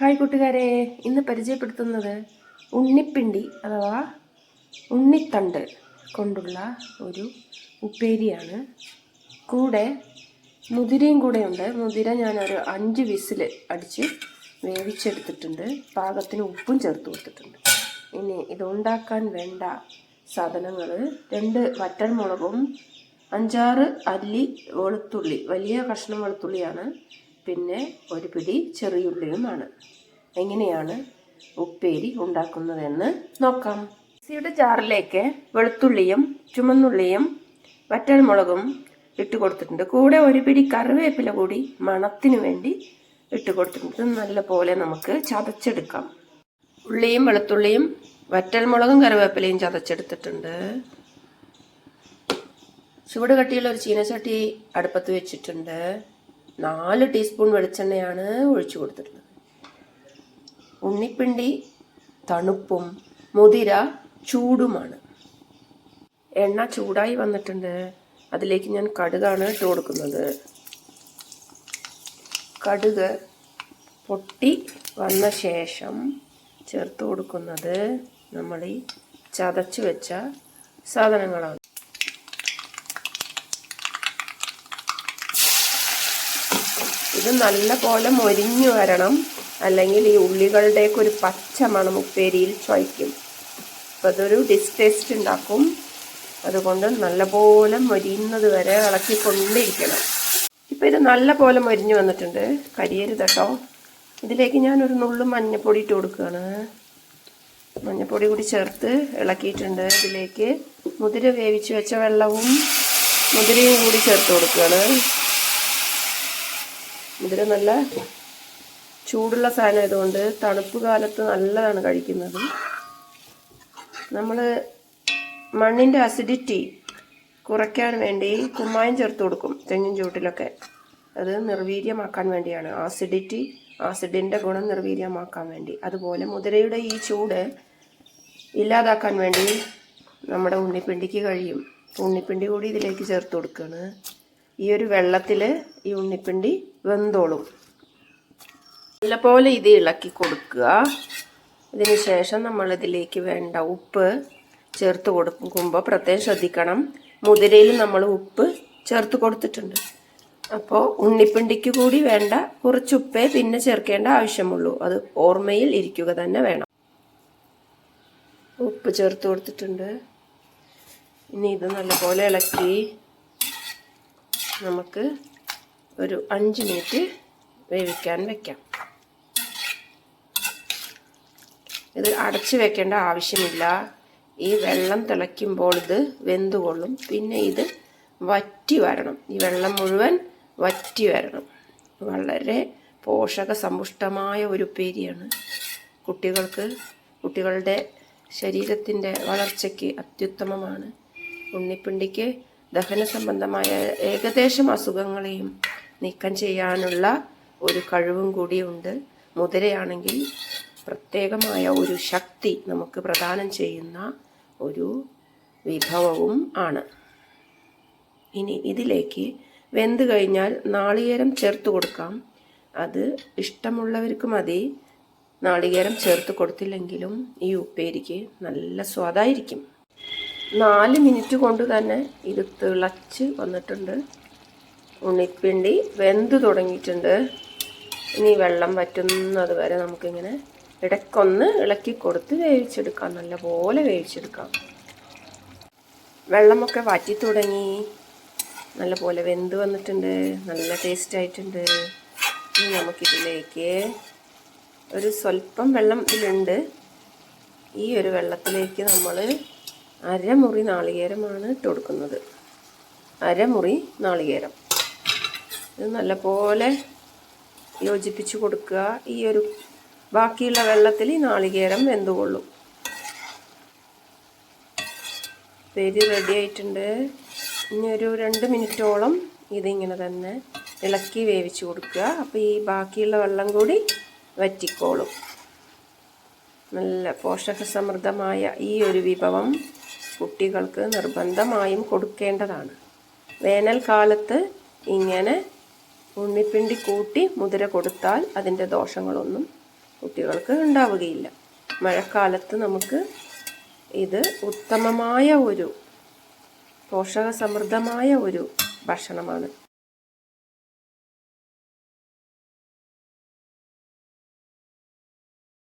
Hi കൂട്ടുകാരെ ഇന്ന് പരിചയപ്പെടുത്തുന്നത് ഉണ്ണിപ്പിണ്ടി അഥവാ ഉണ്ണിത്തണ്ട് കൊണ്ടുള്ള ഒരു ഉപ്പേരിയാണ്. കൂടെ മുതിരയും കൂടെ ഉണ്ട് മുതിര ഞാനൊരു അഞ്ച് വിസിൽ അടിച്ച് വേവിച്ചെടുത്തിട്ടുണ്ട്. പാകത്തിന് ഉപ്പും ചേർത്ത് കൊടുത്തിട്ടുണ്ട്. ഇനി ഇതുണ്ടാക്കാൻ വേണ്ട സാധനങ്ങൾ രണ്ട് വറ്റൽമുളകും അഞ്ചാറ് അല്ലി വെളുത്തുള്ളി വലിയ കഷ്ണം വെളുത്തുള്ളിയാണ്. പിന്നെ ഒരു പിടി ചെറിയുള്ളിയുമാണ്. എങ്ങനെയാണ് ഉപ്പേരി ഉണ്ടാക്കുന്നതെന്ന് നോക്കാം. മിക്സിയുടെ ജാറിലേക്ക് വെളുത്തുള്ളിയും ചുമന്നുള്ളിയും വറ്റൽമുളകും ഇട്ട് കൊടുത്തിട്ടുണ്ട്. കൂടെ ഒരു പിടി കറിവേപ്പില കൂടി മണത്തിന് വേണ്ടി ഇട്ട് കൊടുത്തിട്ടുണ്ട്. നല്ല നല്ലപോലെ നമുക്ക് ചതച്ചെടുക്കാം. ഉള്ളിയും വെളുത്തുള്ളിയും വറ്റൽമുളകും കറിവേപ്പിലയും ചതച്ചെടുത്തിട്ടുണ്ട്. ചുവട് കട്ടിയുള്ള ഒരു ചീനച്ചട്ടി അടുപ്പത്ത് വെച്ചിട്ടുണ്ട്. നാല് ടീസ്പൂൺ വെളിച്ചെണ്ണയാണ് ഒഴിച്ചു കൊടുത്തിട്ടുള്ളത്. ഉണ്ണിപ്പിണ്ടി തണുപ്പും മുതിര ചൂടുമാണ്. എണ്ണ ചൂടായി വന്നിട്ടുണ്ട്. അതിലേക്ക് ഞാൻ കടുകാണ് ഇട്ട് കൊടുക്കുന്നത്. കടുക് പൊട്ടി വന്ന ശേഷം ചേർത്ത് കൊടുക്കുന്നത് നമ്മൾ ഈ ചതച്ച് വെച്ച സാധനങ്ങളാണ്. ഇത് നല്ല പോലെ മൊരിഞ്ഞു വരണം. അല്ലെങ്കിൽ ഈ ഉള്ളികളുടെയൊക്കെ ഒരു പച്ച മണം ഉപ്പേരിയിൽ ചൊയ്ക്കും. അപ്പം അതൊരു ഡിസ്റ്റേസ്റ്റ് ഉണ്ടാക്കും. അതുകൊണ്ട് നല്ലപോലെ മൊരിയുന്നത് വരെ ഇളക്കിക്കൊണ്ടിരിക്കണം ഇപ്പം ഇത് നല്ലപോലെ മൊരിഞ്ഞു വന്നിട്ടുണ്ട്. കരിയരുത് കേട്ടോ. ഇതിലേക്ക് ഞാനൊരു നുള്ളു മഞ്ഞപ്പൊടി ഇട്ട് കൊടുക്കുകയാണ്. മഞ്ഞപ്പൊടി കൂടി ചേർത്ത് ഇളക്കിയിട്ടുണ്ട് ഇതിലേക്ക്. മുതിര വേവിച്ച് വെച്ച വെള്ളവും മുതിരയും കൂടി ചേർത്ത് കൊടുക്കുകയാണ്. മുതിര നല്ല ചൂടുള്ള സാധനം ആയതുകൊണ്ട് തണുപ്പ് കാലത്ത് നല്ലതാണ് കഴിക്കുന്നത്. നമ്മൾ മണ്ണിന്റെ അസിഡിറ്റി കുറയ്ക്കാൻ വേണ്ടി കുമ്മായം ചേർത്ത് കൊടുക്കും തെങ്ങിൻ ചൂട്ടിലൊക്കെ അത് നിർവീര്യമാക്കാൻ വേണ്ടിയാണ്. ആസിഡിറ്റി ആസിഡിന്റെ ഗുണം നിർവീര്യമാക്കാൻ വേണ്ടി. അതുപോലെ മുതിരയുടെ ഈ ചൂട് ഇല്ലാതാക്കാൻ വേണ്ടി നമ്മുടെ ഉണ്ണിപ്പിണ്ടിക്ക് കഴിയും. ഉണ്ണിപ്പിണ്ടി കൂടി ഇതിലേക്ക് ചേർത്ത് കൊടുക്കുകയാണ് ഈ ഒരു വെള്ളത്തിൽ ഈ ഉണ്ണിപ്പിണ്ടി വെന്തോളും. നല്ലപോലെ ഇത് ഇളക്കി കൊടുക്കുക. ഇതിന് ശേഷം നമ്മൾ ഇതിലേക്ക് വേണ്ട ഉപ്പ് ചേർത്ത് കൊടുക്കുമ്പോൾ പ്രത്യേകം ശ്രദ്ധിക്കണം. മുതിരയിൽ നമ്മൾ ഉപ്പ് ചേർത്ത് കൊടുത്തിട്ടുണ്ട്. അപ്പോൾ ഉണ്ണിപ്പിണ്ടിക്ക് കൂടി വേണ്ട കുറച്ച് ഉപ്പേ പിന്നെ ചേർക്കേണ്ട ആവശ്യമുള്ളൂ. അത് ഓർമ്മയിൽ ഇരിക്കുക തന്നെ വേണം. ഉപ്പ് ചേർത്ത് കൊടുത്തിട്ടുണ്ട്. ഇനി ഇത് നല്ലപോലെ ഇളക്കി നമുക്ക് ഒരു അഞ്ച് മിനിറ്റ് വേവിക്കാൻ വെക്കാം. ഇത് അടച്ചു വെക്കേണ്ട ആവശ്യമില്ല. ഈ വെള്ളം തിളയ്ക്കുമ്പോൾ ഇത് വെന്തുകൊള്ളും. പിന്നെ ഇത് വറ്റി വരണം. ഈ വെള്ളം മുഴുവൻ വറ്റി വരണം. വളരെ പോഷക സമ്പുഷ്ടമായ ഒരു ഉപ്പേരിയാണ്. കുട്ടികൾക്ക് കുട്ടികളുടെ ശരീരത്തിന്റെ വളർച്ചയ്ക്ക് അത്യുത്തമമാണ്. ഉണ്ണിപ്പിണ്ടിക്ക് ദഹന സംബന്ധമായ ഏകദേശം അസുഖങ്ങളെയും നീക്കം ചെയ്യാനുള്ള ഒരു കഴിവും കൂടിയുണ്ട്. മുതിരയാണെങ്കിൽ പ്രത്യേകമായ ഒരു ശക്തി നമുക്ക് പ്രദാനം ചെയ്യുന്ന ഒരു വിഭവവും ആണ്. ഇനി ഇതിലേക്ക് വെന്ത് കഴിഞ്ഞാൽ നാളികേരം ചേർത്ത് കൊടുക്കാം. അത് ഇഷ്ടമുള്ളവർക്ക് മതി. നാളികേരം ചേർത്ത് കൊടുത്തില്ലെങ്കിലും ഈ ഉപ്പേരിക്ക് നല്ല സ്വാദായിരിക്കും. നാല് മിനിറ്റ് കൊണ്ട് തന്നെ ഇത് തിളച്ച് വന്നിട്ടുണ്ട്. ഉണ്ണിപ്പിണ്ടി വെന്ത് തുടങ്ങിയിട്ടുണ്ട്. ഇനി വെള്ളം വറ്റുന്നത് വരെ നമുക്കിങ്ങനെ ഇടയ്ക്കൊന്ന് ഇളക്കി കൊടുത്ത് വേവിച്ചെടുക്കാം. നല്ലപോലെ വേവിച്ചെടുക്കാം. വെള്ളമൊക്കെ വറ്റി തുടങ്ങി. നല്ലപോലെ വെന്ത് വന്നിട്ടുണ്ട്. നല്ല ടേസ്റ്റ് ആയിട്ടുണ്ട്. ഇനി നമുക്കിതിലേക്ക് ഒരു സ്വല്പം വെള്ളം ഇതിലുണ്ട്. ഈ ഒരു വെള്ളത്തിലേക്ക് നമ്മൾ അരമുറി നാളികേരമാണ് ഇട്ട് കൊടുക്കുന്നത്. അരമുറി നാളികേരം. ഇത് നല്ലപോലെ യോജിപ്പിച്ച് കൊടുക്കുക. ഈ ഒരു ബാക്കിയുള്ള വെള്ളത്തിൽ ഈ നാളികേരം വെന്തുകൊള്ളും. പെരി റെഡി ആയിട്ടുണ്ട്. ഇനി ഒരു രണ്ട് മിനിറ്റോളം ഇതിങ്ങനെ തന്നെ ഇളക്കി വേവിച്ച് കൊടുക്കുക. അപ്പോൾ ഈ ബാക്കിയുള്ള വെള്ളം കൂടി വറ്റിക്കോളും. നല്ല പോഷകസമൃദ്ധമായ ഈ ഒരു വിഭവം കുട്ടികൾക്ക് നിർബന്ധമായും കൊടുക്കേണ്ടതാണ്. വേനൽക്കാലത്ത് ഇങ്ങനെ ഉണ്ണിപ്പിണ്ടി കൂട്ടി മുതിര കൊടുത്താൽ അതിന്റെ ദോഷങ്ങളൊന്നും കുട്ടികൾക്ക് ഉണ്ടാവുകയില്ല. മഴക്കാലത്ത് നമുക്ക് ഇത് ഉത്തമമായ ഒരു പോഷകസമൃദ്ധമായ ഒരു ഭക്ഷണമാണ്.